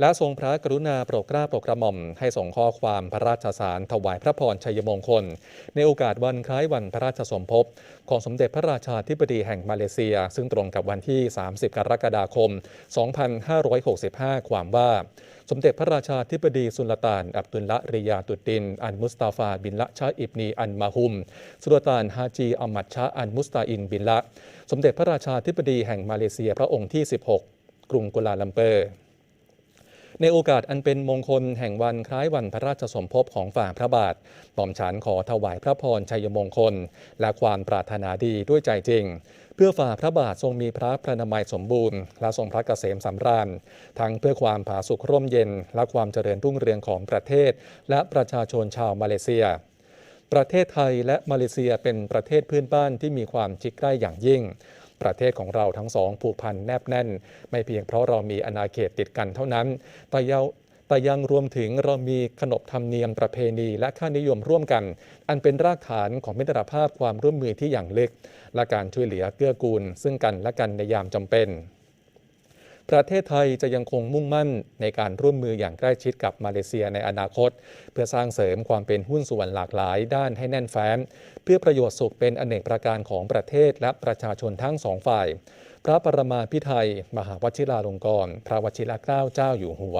และทรงพระกรุณาโปรดเกล้าโปรดกระหม่อม ให้ส่งข้อความพระราชสารถวายพระพรชัยมงคล ในโอกาสวันคล้ายวันพระราชสมภพ ของสมเด็จพระราชาธิบดีแห่งมาเลเซีย ซึ่งตรงกับวันที่ 30 กรกฎาคม 2565 ความว่า สมเด็จพระราชาธิบดีสุลต่าน อับดุลละริยาตุดดิน อันมุสตาฟาบินละชาอิบนีอันมาฮุม สุลต่านฮาจีอัมมัดชาอันมุสตาอินบินละ สมเด็จพระราชาธิบดีแห่งมาเลเซียพระองค์ที่ 16 กรุงกัวลาลัมเปอร์ ในโอกาสอันเป็นมงคลแห่งวันคล้ายวันพระราชสมภพของฝ่าพระบาทหม่อมฉันขอถวายพระพรชัยมงคล และความปรารถนาดีด้วยใจจริง เพื่อฝ่าพระบาททรงมีพระพระนามัยสมบูรณ์ และทรงพระเกษมสำราญ ทั้งเพื่อความผาสุกร่มเย็น และความเจริญรุ่งเรืองของประเทศ และประชาชนชาวมาเลเซียประเทศไทยและมาเลเซียเป็นประเทศเพื่อนบ้านที่มีความชิดใกล้อย่างยิ่ง ประเทศของเราทั้งสองผูกพันแนบแน่น ไม่เพียงเพราะเรามีอาณาเขตติดกันเท่านั้น แต่ยังแต่ยังรวมถึงเรามีขนบธรรมเนียมประเพณีและค่านิยมร่วมกัน อันเป็นรากฐานของมิตรภาพความร่วมมือที่อย่างลึก และการช่วยเหลือเกื้อกูล ซึ่งกันและกันในยามจำเป็น ประเทศไทยจะยังคงมุ่งมั่นในการร่วมมืออย่างใกล้ชิดกับมาเลเซียในอนาคต เพื่อสร้างเสริมความเป็นหุ้นส่วนหลากหลายด้านให้แน่นแฟ้น เพื่อประโยชน์สุขเป็นอเนกประการของประเทศและประชาชนทั้งสองฝ่าย พระปรมาพิไทยมหาวชิราลงกรณ์พระวชิรเกล้าเจ้าอยู่หัว